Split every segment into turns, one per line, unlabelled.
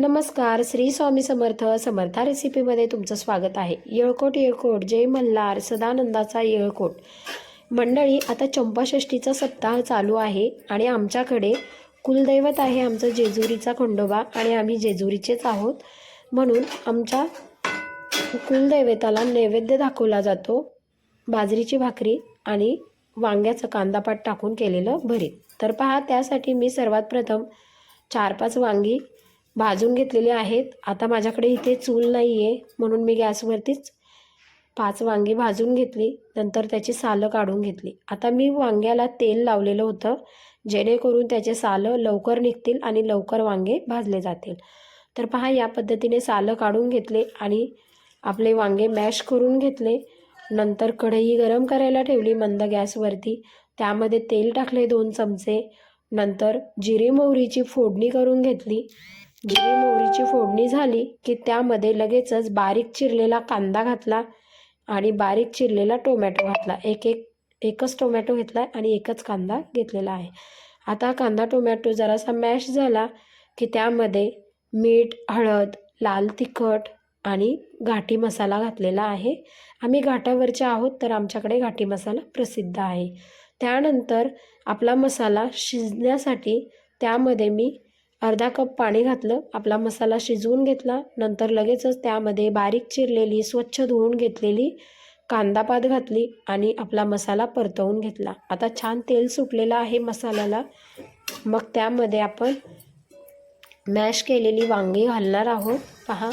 नमस्कार श्री स्वामी समर्थ समर्था रेसिपीमध्ये तुमचं स्वागत आहे. येळकोट येळकोट जय मल्हार सदानंदाचा येळकोट. मंडळी आता चंपाषष्ठीचा सप्ताह चालू आहे आणि आमच्याकडे कुलदैवत आहे आमचं जेजुरीचा खंडोबा आणि आम्ही जेजुरीचेच आहोत. म्हणून आमच्या कुलदैवताला नैवेद्य दाखवला जातो. बाजरीची भाकरी आणि वांग्याचं कांदापात टाकून केलेलं भरीत. तर पहा त्यासाठी मी सर्वात प्रथम चार पाच वांगी भाजून घेतलेले आहेत. आता माझ्याकडे इथे चूल नाही आहे म्हणून मी गॅसवरतीच पाच वांगी भाजून घेतली. नंतर त्याची सालं काढून घेतली. आता मी वांग्याला तेल लावलेलं होतं जेणेकरून त्याचे सालं लवकर निघतील आणि लवकर वांगे भाजले जातील. तर पहा या पद्धतीने सालं काढून घेतले आणि आपले वांगे मॅश करून घेतले. नंतर कढई गरम करायला ठेवली मंद गॅसवरती. त्यामध्ये तेल टाकले दोन चमचे. नंतर जिरे मोहरीची फोडणी करून घेतली. जिरे मोहरीची फोडणी झाली की त्यामध्ये लगेचच बारीक चिरलेला कांदा घातला आणि बारीक चिरलेला टोमॅटो घातला. एक एक एकच टोमॅटो घेतला आणि एकच कांदा घेतलेला आहे. आता कांदा टोमॅटो जरासा मॅश झाला की त्यामध्ये मीठ हळद लाल तिखट आणि घाटी मसाला घातलेला आहे. आम्ही घाटावरचे आहोत तर आमच्याकडे घाटी मसाला प्रसिद्ध आहे. त्यानंतर आपला मसाला शिजण्यासाठी त्यामध्ये मी अर्धा कप पाणी घातलं आपला मसाला शिजवून घेतला नंतर लगेचच त्यामध्ये बारीक चिरलेली स्वच्छ धुवून घेतलेली कांदापात घातली आणि आपला मसाला परतवून घेतला. आता छान तेल सुटलेलं आहे मसाल्याला. मग त्यामध्ये आपण मॅश केलेली वांगी घालणार आहोत. पहा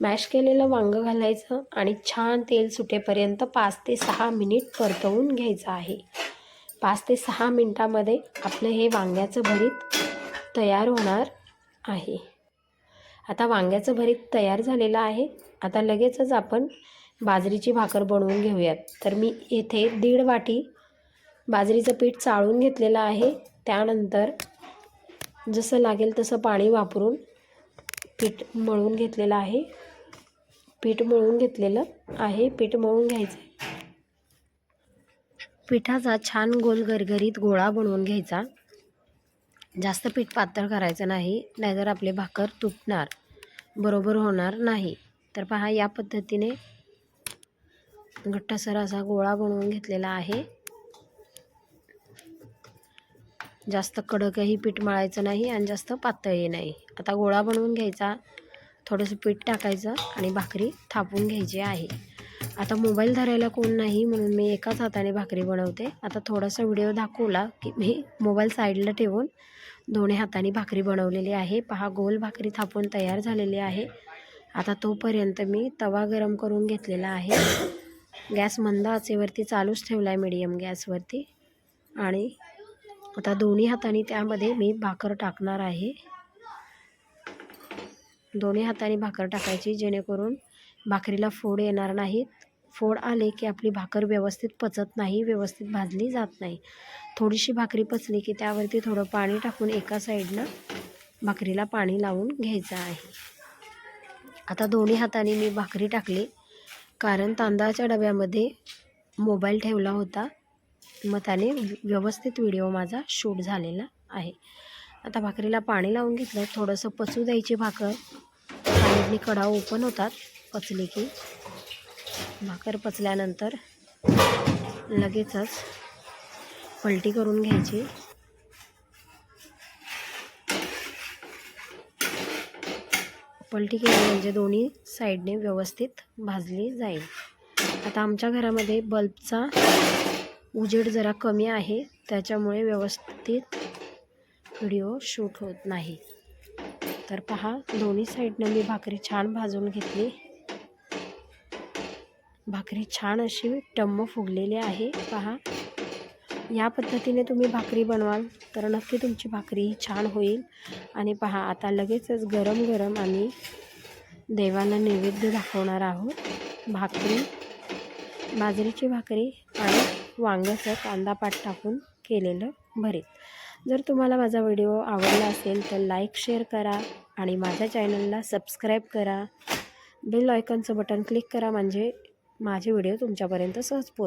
मॅश केलेलं वांगं घालायचं आणि छान तेल सुटेपर्यंत पाच ते सहा मिनिट परतवून घ्यायचं आहे. पाच ते सहा मिनटामध्ये आपलं हे वांग्याचं भरीत तयार होणार आहे. आता वांग्याचं भरीत तयार झालेलं आहे. आता लगेचच आपण बाजरीची भाकर बनवून घेऊयात. तर मी येथे दीड वाटी बाजरीचं पीठ चाळून घेतलेलं आहे. त्यानंतर जसं लागेल तसं पाणी वापरून पीठ मळून घेतलेलं आहे. पीठ मळून घेतलेलं आहे. पीठ मळून घ्यायचं पिठाचा छान गोल गरगरीत गोळा बनवून घ्यायचा. जास्त पीठ पातळ करायचं नाही नाहीतर आपले भाकर तुटणार. बरोबर होणार नाही. तर पहा या पद्धतीने घट्टसर असा गोळा बनवून घेतलेला आहे. जास्त कडकही पीठ मळायचं नाही आणि जास्त पातळही नाही. आता गोळा बनवून घ्यायचा. थोडंसं पीठ टाकायचं आणि भाकरी थापून घ्यायची आहे. आता मोबाईल धरायला कोण नाही म्हणून मी एकाच हाताने भाकरी बनवते. आता थोडासा व्हिडिओ दाखवला की मी मोबाईल साईडला ठेवून दोन्ही हाताने भाकरी बनवलेली आहे. पहा गोल भाकरी थापून तयार झालेली आहे. आता तोपर्यंत मी तवा गरम करून घेतलेला आहे. गॅस मंद आचेवरती चालूच ठेवला आहे मीडियम गॅसवरती. आणि आता दोन्ही हाताने त्यामध्ये मी भाकर टाकणार आहे. दोन्ही हाताने भाकर टाकायची जेणेकरून भाकरीला फोड येणार नाहीत. फोड आले की आपली भाकर व्यवस्थित पचत नाही व्यवस्थित भाजली जात नाही. थोडीशी भाकरी पचली की त्यावरती थोडं पाणी टाकून एका साईडनं भाकरीला पाणी लावून घ्यायचं आहे. आता दोन्ही हाताने मी भाकरी टाकली कारण तांदळाच्या डब्यामध्ये मोबाईल ठेवला होता. मग त्याने व्यवस्थित व्हिडिओ माझा शूट झालेला आहे. आता भाकरीला पाणी लावून घेतलं. थोडंसं पचू द्यायची भाकर. साईडने कडा ओपन होतात. पचली की भाकर पचल्यानंतर लगेचच पलटी करून घ्यायची. पलटी केली म्हणजे दोन्ही साईडने व्यवस्थित भाजली जाईल. आता आमच्या घरामध्ये बल्बचा उजेड जरा कमी आहे त्याच्यामुळे व्यवस्थित व्हिडिओ शूट होत नाही. तर पहा दोन्ही साईडनं मी भाकरी छान भाजून घेतली. भाकरी छान अशी टम्म फुगलेली आहे पहा. या पद्धतीने तुम्ही भाकरी बनवाल तर नक्की तुमची भाकरी छान होईल. आणि पहा आता लगेचच गरम गरम आम्ही देवाला नैवेद्य दाखवणार आहोत. भाकरी बाजरीची भाकरी आणि वांग्याचं कांदापात टाकून केलेलं भरीत. जर तुम्हाला माझा व्हिडिओ आवडला असेल तर लाईक शेअर करा आणि माझ्या चॅनलला सबस्क्राईब करा. बेल आयकॉनचं बटन क्लिक करा म्हणजे माझे व्हिडिओ तुमच्यापर्यंत सहज पोच